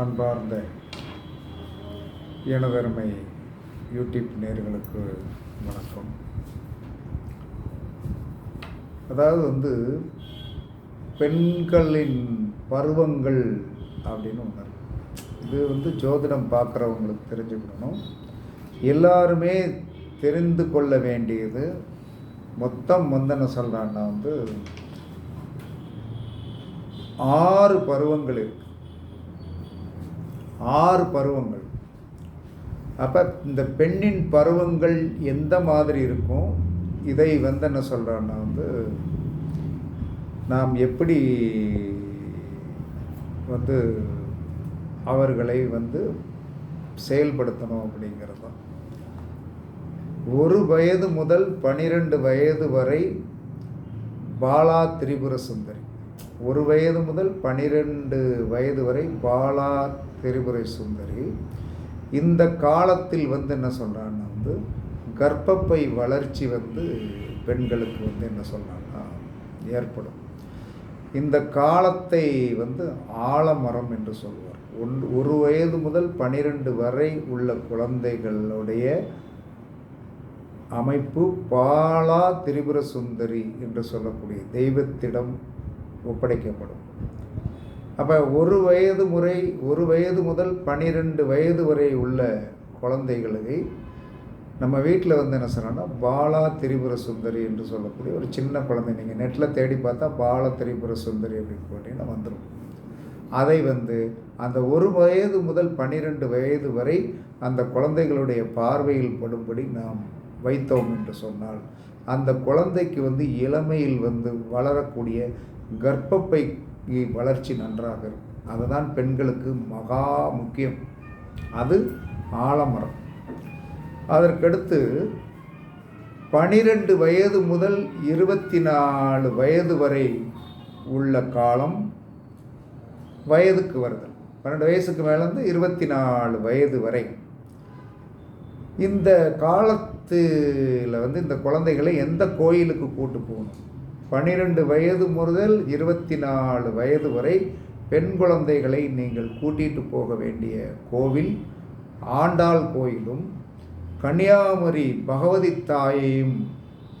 அன்பார்ந்த எனதருமை யூடியூப் நேர்களுக்கு வணக்கம். அதாவது வந்து பெண்களின் பருவங்கள் அப்படின்னு ஒன்று இது வந்து ஜோதிடம் பார்க்குறவங்களுக்கு தெரிஞ்சுக்கணும். எல்லாருமே தெரிந்து கொள்ள வேண்டியது மொத்தம் வந்து என்ன சொல்கிறான்னா வந்து ஆறு பருவங்கள் இருக்குது ஆறு பருவங்கள். அப்போ இந்த பெண்ணின் பருவங்கள் எந்த மாதிரி இருக்கும்? இதை வந்து என்ன சொல்கிறான்னா வந்து நாம் எப்படி வந்து அவர்களை வந்து செயல்படுத்தணும் அப்படிங்கிறது. தான் ஒரு வயது முதல் பனிரெண்டு வயது வரை பாலா திரிபுர சுந்தரி ஒரு வயது முதல் பனிரெண்டு வயது வரை பாலா திரிபுரை சுந்தரி இந்த காலத்தில் வந்து என்ன சொல்கிறான்னா வந்து கர்ப்பப்பை வளர்ச்சி வந்து பெண்களுக்கு வந்து என்ன சொல்கிறாங்கன்னா ஏற்படும். இந்த காலத்தை வந்து ஆலமரம் என்று சொல்வார். ஒன் ஒரு வயது முதல் பனிரெண்டு வரை உள்ள குழந்தைகளுடைய அமைப்பு பாலா திரிபுர சுந்தரி என்று சொல்லக்கூடிய தெய்வத்திடம் ஒப்படைக்கப்படும். அப்போ ஒரு வயது முறை ஒரு வயது முதல் பன்னிரெண்டு வயது வரை உள்ள குழந்தைகளுக்கு நம்ம வீட்டில் வந்து என்ன சொன்னோன்னா பாலா திரிபுர சுந்தரி என்று சொல்லக்கூடிய ஒரு சின்ன குழந்தை. நீங்கள் நெட்டில் தேடி பார்த்தா பாலா திரிபுர சுந்தரி அப்படின்னு போட்டிங்கன்னா வந்துடும் அதை வந்து அந்த ஒரு வயது முதல் பன்னிரெண்டு வயது வரை அந்த குழந்தைகளுடைய பார்வையில் படும்படி நாம் வைத்தோம் என்று சொன்னால் அந்த குழந்தைக்கு வந்து இளமையில் வந்து வளரக்கூடிய கர்ப்பப்பை வளர்ச்சி நன்றாக இருக்கும். அதுதான் பெண்களுக்கு மகா முக்கியம். அது ஆலமரம். அதற்கடுத்து பனிரெண்டு வயது முதல் இருபத்தி நாலு வயது வரை உள்ள காலம் வயதுக்கு வருதல். பன்னெண்டு வயசுக்கு மேலேருந்து இருபத்தி நாலு வயது வரை. இந்த காலத்தில் வந்து இந்த குழந்தைகளை எந்த கோயிலுக்கு கூட்டு போகணும்? பன்னிரெண்டு வயது முதல் இருபத்தி நாலு வயது வரை பெண் குழந்தைகளை நீங்கள் கூட்டிகிட்டு போக வேண்டிய கோவில் ஆண்டாள் கோயிலும் கன்னியாகுமரி பகவதி தாயையும்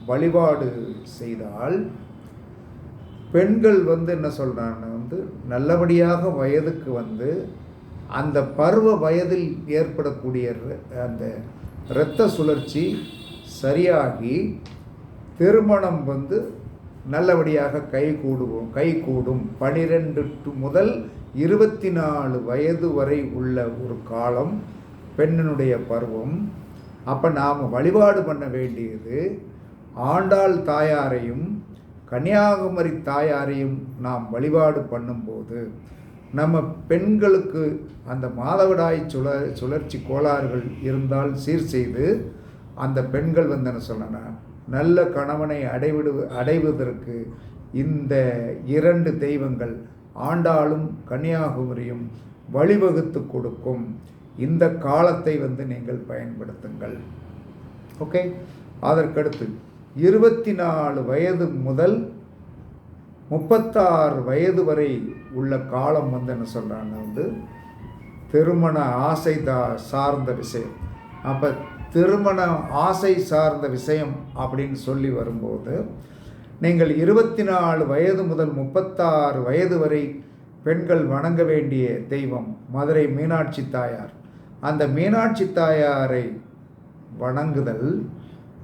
வழிபாடு செய்தால் பெண்கள் வந்து என்ன சொல்கிறாங்க வந்து நல்லபடியாக வயதுக்கு வந்து அந்த பருவ வயதில் ஏற்படக்கூடிய அந்த இரத்த சுழற்சி சரியாகி திருமணம் வந்து நல்லபடியாக கை கூடுவோம் கை கூடும். பனிரெண்டு டு முதல் இருபத்தி நாலு வயது வரை உள்ள ஒரு காலம் பெண்ணினுடைய பருவம். அப்போ நாம் வழிபாடு பண்ண வேண்டியது ஆண்டாள் தாயாரையும் கன்னியாகுமரி தாயாரையும் நாம் வழிபாடு பண்ணும்போது நம்ம பெண்களுக்கு அந்த மாதவிடாய் சுழ சுழற்சி கோளாறுகள் இருந்தால் சீர் செய்து அந்த பெண்கள் வந்து என்ன சொல்லணும் நல்ல கணவனை அடைவிடு அடைவதற்கு இந்த இரண்டு தெய்வங்கள் ஆண்டாளும் கன்னியாகுமரியும் வழிவகுத்து கொடுக்கும். இந்த காலத்தை வந்து நீங்கள் பயன்படுத்துங்கள். ஓகே? அதற்கடுத்து இருபத்தி நாலு வயது முதல் முப்பத்தாறு வயது வரை உள்ள காலம் வந்து என்ன சொல்கிறாங்க வந்து திருமண ஆசை தா சார்ந்த விஷயம். அப்போ திருமண ஆசை சார்ந்த விஷயம் அப்படின்னு சொல்லி வரும்போது நீங்கள் இருபத்தி நாலு வயது முதல் முப்பத்தாறு வயது வரை பெண்கள் வணங்க வேண்டிய தெய்வம் மதுரை மீனாட்சி தாயார். அந்த மீனாட்சி தாயாரை வணங்குதல்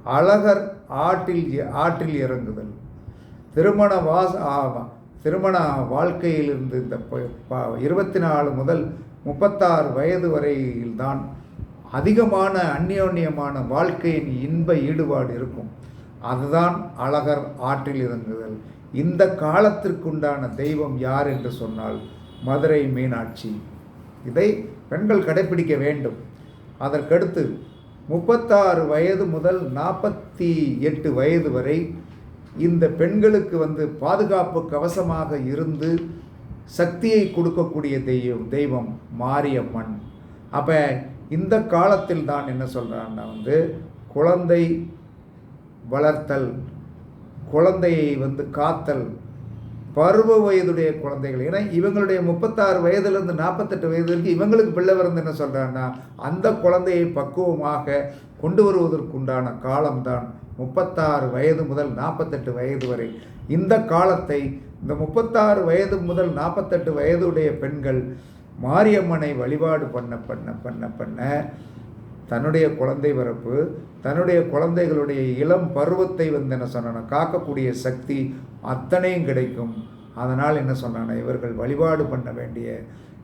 அழகர் ஆற்றில் ஆற்றில் இறங்குதல். திருமண வாச திருமண வாழ்க்கையிலிருந்து இந்த இருபத்தி நாலு முதல் முப்பத்தாறு வயது வரையில்தான் அதிகமான அந்யோன்யமான வாழ்க்கையின் இன்ப ஈடுபாடு இருக்கும். அதுதான் அழகர் ஆற்றில் இறங்குதல். இந்த காலத்திற்குண்டான தெய்வம் யார் என்று சொன்னால் மதுரை மீனாட்சி. இதை பெண்கள் கடைபிடிக்க வேண்டும். அதற்கடுத்து முப்பத்தாறு வயது முதல் நாற்பத்தி எட்டு வயது வரை இந்த பெண்களுக்கு வந்து பாதுகாப்பு கவசமாக இருந்து சக்தியை கொடுக்கக்கூடிய தெய்வம் தெய்வம் மாரியம்மன். அப்போ இந்த காலத்தில் தான் என்ன சொல்கிறான்னா வந்து குழந்தை வளர்த்தல் குழந்தையை வந்து காத்தல் பருவ வயதுடைய குழந்தைகள். ஏன்னா இவங்களுடைய முப்பத்தாறு வயதுலேருந்து நாற்பத்தெட்டு வயது வரைக்கும் இவங்களுக்கு பிள்ளை பிறந்து என்ன சொல்கிறாங்கன்னா அந்த குழந்தையை பக்குவமாக கொண்டு வருவதற்குண்டான காலம்தான் முப்பத்தாறு வயது முதல் நாற்பத்தெட்டு வயது வரை. இந்த காலத்தை இந்த முப்பத்தாறு வயது முதல் நாற்பத்தெட்டு வயதுடைய பெண்கள் மாரியம்மனை வழிபாடு பண்ண பண்ண பண்ண பண்ண தன்னுடைய குழந்தை பிறப்பு தன்னுடைய குழந்தைகளுடைய இளம் பருவத்தை வந்து என்ன சொன்னான காக்கக்கூடிய சக்தி அத்தனையும் கிடைக்கும். அதனால் என்ன சொன்னான இவர்கள் வழிபாடு பண்ண வேண்டிய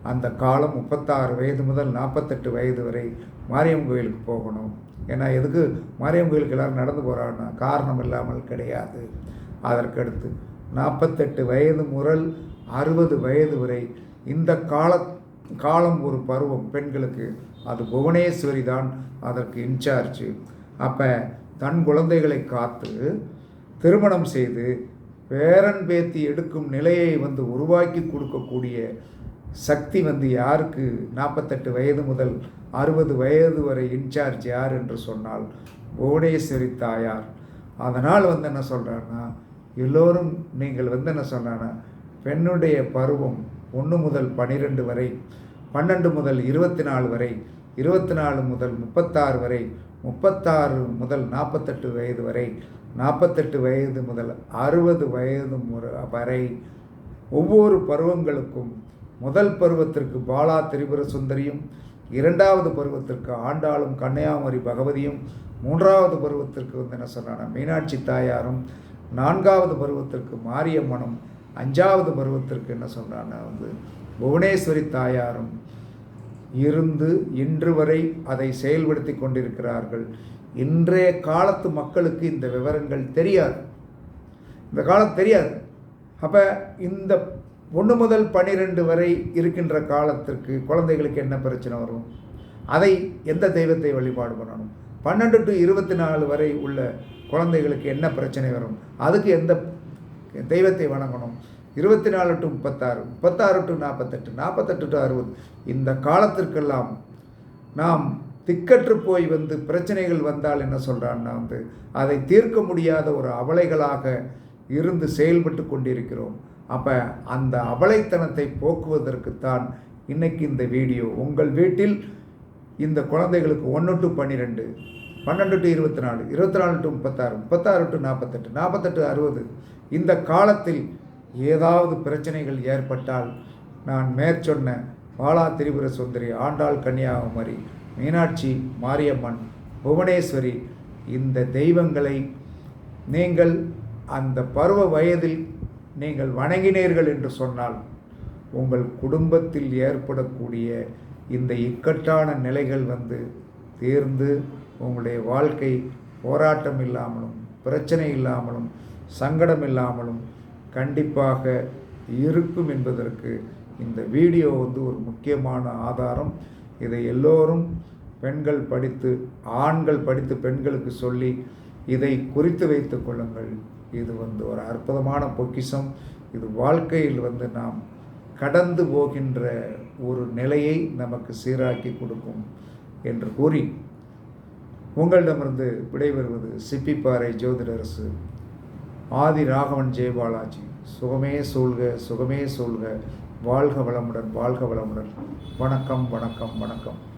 அந்த காலம் முப்பத்தாறு வயது முதல் நாற்பத்தெட்டு வயது வரை மாரியம் கோயிலுக்கு போகணும். ஏன்னா எதுக்கு? மாரியம் கோயிலுக்கு எல்லோரும் நடந்து போகிறாங்கன்னா காரணம் இல்லாமல் கிடையாது. அதற்கடுத்து நாற்பத்தெட்டு வயது முதல் அறுபது வயது வரை இந்த கால காலம் ஒரு பருவம். பெண்களுக்கு அது புவனேஸ்வரி தான் அதற்கு இன்சார்ஜ். அப்போ தன் குழந்தைகளை காத்து திருமணம் செய்து பேரன் பேத்தி எடுக்கும் நிலையை வந்து உருவாக்கி கொடுக்கக்கூடிய சக்தி வந்து யாருக்கு? நாற்பத்தெட்டு வயது முதல் அறுபது வயது வரை இன்சார்ஜ் யார் என்று சொன்னால் புவனேஸ்வரி தாயார். அதனால் வந்து என்ன சொல்கிறாருன்னா எல்லோரும் நீங்கள் வந்து என்ன சொன்னான்னா பெண்ணுடைய பருவம் ஒன்று முதல் பனிரெண்டு வரை பன்னெண்டு முதல் இருபத்தி நாலு வரை இருபத்தி நாலு முதல் முப்பத்தாறு வரை முப்பத்தாறு முதல் நாற்பத்தெட்டு வயது வரை நாற்பத்தெட்டு வயது முதல் அறுபது வயது வரை. ஒவ்வொரு பருவங்களுக்கும் முதல் பருவத்திற்கு பாலா திரிபுர சுந்தரியும் இரண்டாவது பருவத்திற்கு ஆண்டாளும் கன்னியாகுமரி பகவதியும் மூன்றாவது பருவத்திற்கு வந்து என்ன சொன்னான மீனாட்சி தாயாரும் நான்காவது பருவத்திற்கு மாரியம்மனும் அஞ்சாவது பருவத்திற்கு என்ன சொல்கிறான்னா வந்து புவனேஸ்வரி தாயாரும் இருந்து இன்று வரை அதை செயல்படுத்தி கொண்டிருக்கிறார்கள். இன்றைய காலத்து மக்களுக்கு இந்த விவரங்கள் தெரியாது. இந்த காலம் தெரியாது. அப்போ இந்த ஒன்று முதல் பன்னிரெண்டு வரை இருக்கின்ற காலத்திற்கு குழந்தைகளுக்கு என்ன பிரச்சனை வரும்? அதை எந்த தெய்வத்தை வழிபாடு பண்ணணும்? பன்னெண்டு டு இருபத்தி நாலு வரை உள்ள குழந்தைகளுக்கு என்ன பிரச்சனை வரும்? அதுக்கு எந்த தெய்வத்தை வணங்கணும். இருபத்தி நாலு டு முப்பத்தாறு முப்பத்தாறு டு நாற்பத்தெட்டு நாற்பத்தெட்டு டு அறுபது. இந்த காலத்திற்கெல்லாம் நாம் திக்கற்று போய் வந்து பிரச்சனைகள் வந்தால் என்ன சொல்கிறான்னா வந்து? அதை தீர்க்க முடியாத ஒரு அவலைகளாக இருந்து செயல்பட்டு கொண்டிருக்கிறோம். அப்போ அந்த அவலைத்தனத்தை போக்குவதற்குத்தான் இன்னைக்கு இந்த வீடியோ. உங்கள் வீட்டில் இந்த குழந்தைகளுக்கு ஒன்று டு பன்னிரெண்டு பன்னெண்டு டு இருபத்தி நாலு இருபத்தி நாலு டு முப்பத்தாறு முப்பத்தாறு டு நாற்பத்தெட்டு நாற்பத்தெட்டு அறுபது. இந்த காலத்தில் ஏதாவது பிரச்சனைகள் ஏற்பட்டால் நான் மேற்சொன்ன பாலா திரிபுர சுந்தரி ஆண்டாள் கன்னியாகுமரி மீனாட்சி மாரியம்மன் புவனேஸ்வரி இந்த தெய்வங்களை நீங்கள் அந்த பருவ வயதில் நீங்கள் வணங்கினீர்கள் என்று சொன்னால் உங்கள் குடும்பத்தில் ஏற்படக்கூடிய இந்த இக்கட்டான நிலைகள் வந்து தீர்ந்து உங்களுடைய வாழ்க்கை போராட்டம் இல்லாமலும் பிரச்சனை இல்லாமலும் சங்கடம் இல்லாமலும் கண்டிப்பாக இருக்கும் என்பதற்கு இந்த வீடியோ வந்து ஒரு முக்கியமான ஆதாரம். இதை எல்லோரும் பெண்கள் படித்து ஆண்கள் படித்து பெண்களுக்கு சொல்லி இதை குறித்து வைத்து கொள்ளுங்கள். இது வந்து ஒரு அற்புதமான பொக்கிஷம். இது வாழ்க்கையில் வந்து நாம் கடந்து போகின்ற ஒரு நிலையை நமக்கு சீராக்கி கொடுக்கும் என்று கூறி உங்களிடமிருந்து விடைபெறுவது சிப்பிப்பாறை ஜோதிடரசு. ஆதி ராகவன் ஜெயபாலாஜி சுகமே சூழ்க சுகமே சூழ்க வாழ்க வளமுடன் வாழ்க வளமுடன். வணக்கம் வணக்கம் வணக்கம்.